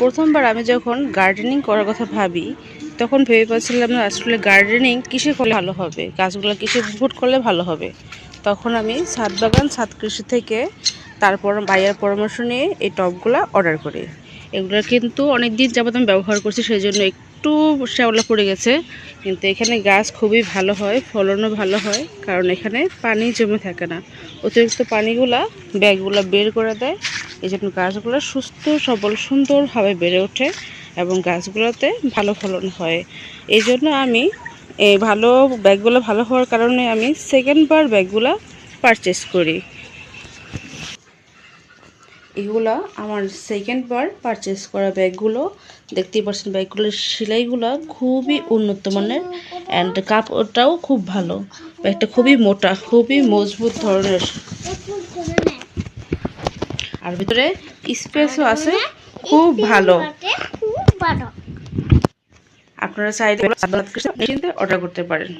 প্রথমবার আমি যখন গার্ডেনিং করার কথা ভাবি, তখন ভেবে পাচ্ছিলাম না আসলে গার্ডেনিং কিসে করলে ভালো হবে? গাছগুলো কিসে ফুট করলে ভালো হবে? তখন আমি ছাদ বাগান, ছাদ কৃষি থেকে তারপর বাইয়ের পরামর্শ নিয়ে এই টবগুলো অর্ডার করি। এগুলো কিন্তু অনেক দিন যাবত আমি ব্যবহার করছি সেই জন্য একটু শ্যাওলা পড়ে গেছে। কিন্তু এখানে গাছ খুবই ভালো হয়, ফলনও ভালো হয়, কারণ এখানে পানি জমে থাকে না। অতিরিক্ত পানিগুলা ব্যাগগুলো বের করে দেয় এই জন্য গাছগুলো সুস্থ, সবল, সুন্দরভাবে বেড়ে ওঠে এবং গাছগুলোতে ভালো ফলন হয়। এই জন্য আমি এই ভালো ব্যাগগুলো ভালো হওয়ার কারণে আমি সেকেন্ড বার ব্যাগগুলো পারচেস করি। এগুলো আমার সেকেন্ড বার পারচেস করা ব্যাগগুলো। দেখতেই পাচ্ছেন ব্যাগগুলোর সেলাইগুলো খুবই উন্নত মানের অ্যান্ড কাপড়টাও খুব ভালো। ব্যাগটা খুবই মোটা, খুবই মজবুত ধরনের। আর ভিতরে স্পেসও আছে খুব ভালো। আপনারা চাইলে অর্ডার করতে পারেন।